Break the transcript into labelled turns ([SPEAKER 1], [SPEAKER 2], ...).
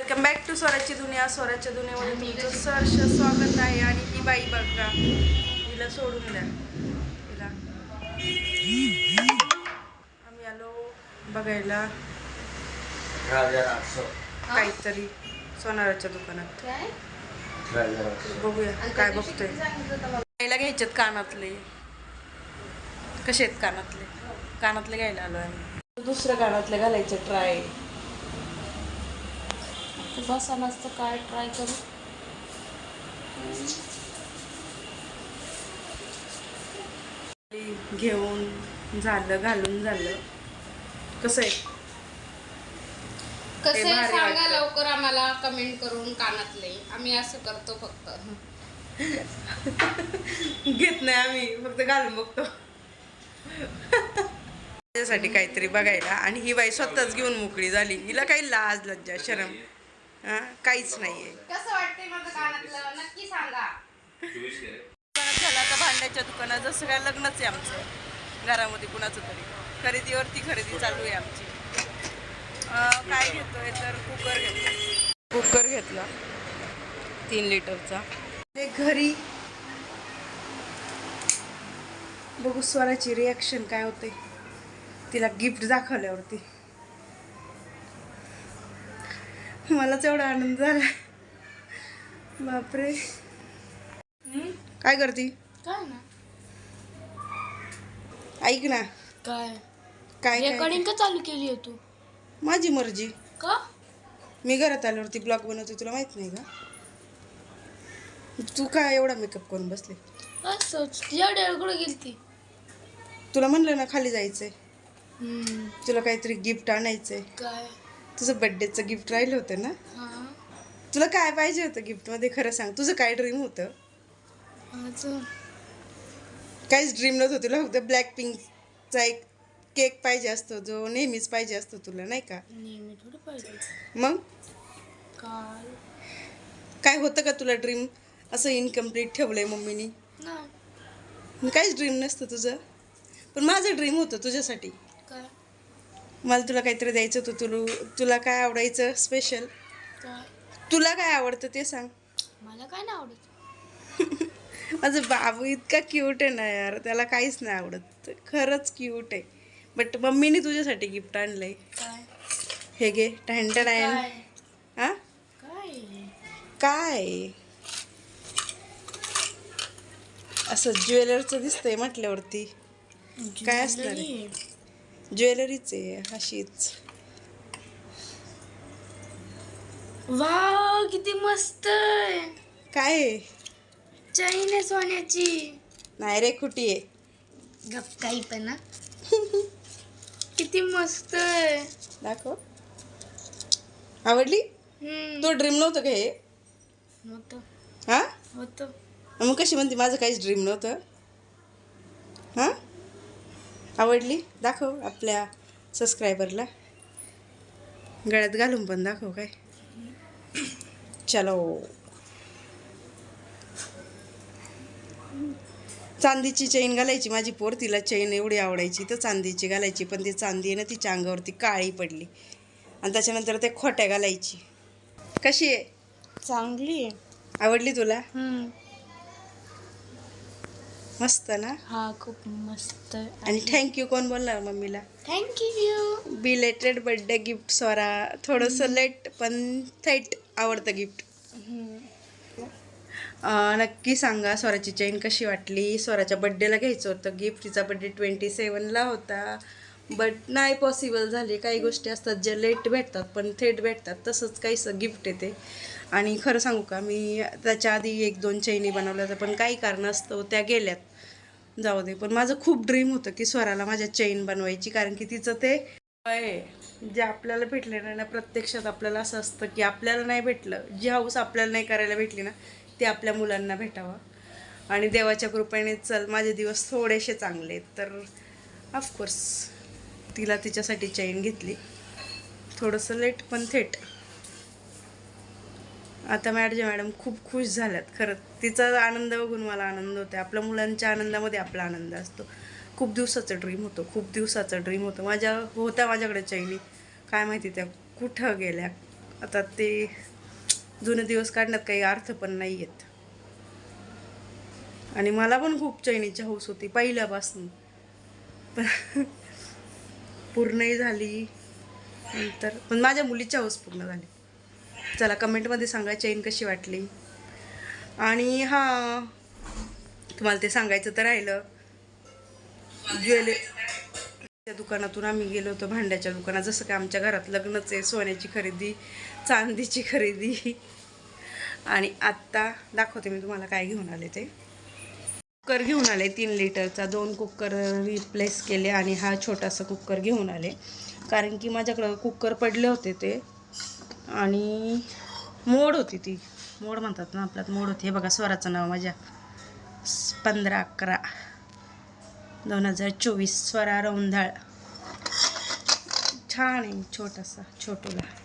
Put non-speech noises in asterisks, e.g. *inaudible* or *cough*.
[SPEAKER 1] Welcome back to स्वराची दुनिया स्वराच्या दुनियामध्ये तुमचं सहर्ष स्वागत आहे आणि ही बाई बघा हिला सोडून द्या. हिला. आम्ही आलो बघायला. काहीतरी सोनाराच्या दुकानात. बघूया काय बघतोय. घ्यायला घ्यायचेत कानातले. कसे आहेत कानातले? कानातले घ्यायला आलो आम्ही. दुसरं कानातले घालायचे ट्राय.
[SPEAKER 2] तू बसा नसतं काय ट्राय करू?
[SPEAKER 1] घेऊन झालं घालून झालं. कसं आहे?
[SPEAKER 2] कसं आहे
[SPEAKER 1] भारी
[SPEAKER 2] सांगा
[SPEAKER 1] वाटतं.
[SPEAKER 2] लवकर आम्हाला कमेंट करून कानातले. आम्ही असं करतो फक्त.
[SPEAKER 1] घेत नाही आम्ही फक्त घालून बघतो. त्याच्यासाठी काहीतरी बघायला. आणि ही बाई स्वतःच घेऊन मोकळी झाली. हिला काही लाज लज्जा शरम. हा काहीच नाहीये.
[SPEAKER 2] कसं वाटतंय माझं कानातलं नक्की सांगा.
[SPEAKER 1] दुकानात झालं आता भांड्याच्या दुकानात. जसं काय लग्नच आहे आमचं. घरामध्ये कुणाचं तरी. खरेदीवरती खरेदी चालू आहे आमची. अं, काय घेतोय तर कुकर घेतला. कुकर घेतला. तीन लिटरचा. ते घरी बघू स्वराची रिॲक्शन काय होते तिला गिफ्ट दाखवल्यावरती. मलाच एवढा आनंद झाला. बापरे. काय करती?
[SPEAKER 2] काय ना.
[SPEAKER 1] ऐक ना.
[SPEAKER 2] काय?
[SPEAKER 1] काय काय?
[SPEAKER 2] रेकॉर्डिंग का चालू केली आहे तू?
[SPEAKER 1] माझी मर्जी.
[SPEAKER 2] का?
[SPEAKER 1] मी घरात आल्यावरती ब्लॉग बनवते तुला माहीत नाही का? तू काय एवढा मेकअप करून बसले?
[SPEAKER 2] असंच. डेळकडे गेली ती
[SPEAKER 1] तुला म्हणलं ना खाली जायचंय. तुला काहीतरी गिफ्ट आणायचंय.
[SPEAKER 2] काय?
[SPEAKER 1] तुझं बड्डेचं गिफ्ट राहिलं होतं ना?
[SPEAKER 2] हा.
[SPEAKER 1] तुला काय पाहिजे होतं गिफ्टमध्ये खरं सांग. तुझं काय ड्रीम होतं? काहीच ड्रीम नव्हतं तुला. फक्त ब्लॅक पिंकचा एक केक पाहिजे असतो जो नेहमीच पाहिजे असतो तुला नाही का? मग? काय होतं का तुला ड्रीम असं इनकम्प्लीट ठेवलंय मम्मीनी? काहीच ड्रीम नसतं तुझं. पण माझं ड्रीम होतं तुझ्यासाठी. मला तुला काहीतरी द्यायचं होतं तुला तुला काय आवडायचं स्पेशल तुला काय आवडतं ते सांग.
[SPEAKER 2] मला काय नाही आवडत. *laughs*
[SPEAKER 1] माझं बाबू इतका क्यूट आहे ना यार त्याला काहीच नाही आवडत. खरंच क्यूट आहे. बट मम्मीने तुझ्यासाठी गिफ्ट आणलंय.
[SPEAKER 2] काय?
[SPEAKER 1] हे घे टॅन्टन आहे.
[SPEAKER 2] काय?
[SPEAKER 1] हा
[SPEAKER 2] काय?
[SPEAKER 1] काय? असं ज्वेलरचं दिसतंय म्हटल्यावरती. काय?
[SPEAKER 2] ज्वेलरी.
[SPEAKER 1] ज्वेलरीच आहे अशीच.
[SPEAKER 2] वाव किती मस्त आहे.
[SPEAKER 1] काय आहे?
[SPEAKER 2] चैन आहे सोन्याची.
[SPEAKER 1] नाही रे खुटी आहे?
[SPEAKER 2] गप काही पण किती मस्त आहे.
[SPEAKER 1] दाखव. आवडली?
[SPEAKER 2] हम्म.
[SPEAKER 1] तो ड्रीम नव्हतं का हे?
[SPEAKER 2] होतं
[SPEAKER 1] हा?
[SPEAKER 2] होतं.
[SPEAKER 1] मग कशी म्हणते माझं काहीच ड्रीम नव्हतं. हां? आवडली? दाखव आपल्या सबस्क्रायबरला गळ्यात घालून पण दाखव काय. चलो. चांदीची चेन घालायची. माझी पोर तिला चेन एवढी आवडायची. तर चांदीची घालायची. पण ती चांदी आहे ना तिच्या अंगावरती काळी पडली. आणि त्याच्यानंतर ते खोट्या घालायची. कशी आहे?
[SPEAKER 2] चांगली आहे.
[SPEAKER 1] आवडली तुला. मस्त ना?
[SPEAKER 2] हा खूप मस्त
[SPEAKER 1] आणि थँक्यू कोण बोलणार मम्मीला?
[SPEAKER 2] Thank you
[SPEAKER 1] belated birthday gift Swara थोडंसं लेट पण थेट आवडतं गिफ्ट नक्की सांगा स्वराची चेन कशी वाटली? स्वराच्या बड्डेला घ्यायचं होतं गिफ्ट तिचा बड्डे ट्वेंटी सेवनला होता. बट नाही पॉसिबल झाले. काही गोष्टी असतात ज्या लेट भेटतात पण थेट भेटतात. तसंच काहीसं गिफ्ट येते आणि खरं सांगू का मी त्याच्या आधी एक दोन चैनी बनवल्या होत्या पण काही कारणास्तव त्या गेल्यात. जाऊ दे. पण माझं खूप ड्रीम होतं की स्वराला माझ्या चैन बनवायची कारण की तिचं ते जे आपल्याला भेटलेलं ना प्रत्यक्षात आपल्याला असं असतं की आपल्याला नाही भेटलं. जी हाऊस आपल्याला नाही करायला भेटली ना ते आपल्या मुलांना भेटावं. आणि देवाच्या कृपेने चल माझे दिवस थोडेसे चांगले आहेत. तर ऑफकोर्स तिला तिच्यासाठी चैन घेतली. थोडंसं लेट पण थेट. आता मॅडम मॅडम खूप खुश झाल्यात. खरं तिचा आनंद बघून मला आनंद होतो आपल्या मुलांच्या आनंदामध्ये आपला आनंद असतो. खूप दिवसाचं ड्रीम होतो. खूप दिवसाचं ड्रीम होतं. माझ्या होत्या माझ्याकडे चैनी. काय माहिती त्या कुठं गेल्या. आता ते जुने दिवस काढण्यात काही अर्थ पण नाही आहेत आणि मला पण खूप चैनीची हौस होती पहिल्यापासून. पण *laughs* पूर्णही झाली नंतर पण माझ्या मुलीची हौस पूर्ण झाली. चला कमेंटमध्ये सांगा चैन कशी वाटली? आणि हां तुम्हाला ते सांगायचं तर राहिलं. ज्वेले त्या दुकानातून आम्ही गेलो होतो भांड्याच्या दुकानात. जसं का आमच्या घरात लग्नच आहे सोन्याची खरेदी चांदीची खरेदी. आणि आत्ता दाखवते मी तुम्हाला काय घेऊन आले ते. कुकर घेऊन आले तीन लिटरचा. दोन कुकर रिप्लेस केले आणि हा छोटासा कुकर घेऊन आले. कारण की माझ्याकडं कुकर पडले होते ते. आणि मोड होती ती. मोड म्हणतात ना आपल्यात मोड होती. हे बघा स्वराचं नाव माझ्या. पंधरा अकरा. दोन हजार चोवीस. स्वरा रौंधाळ. छान आहे छोटासा छोटूला.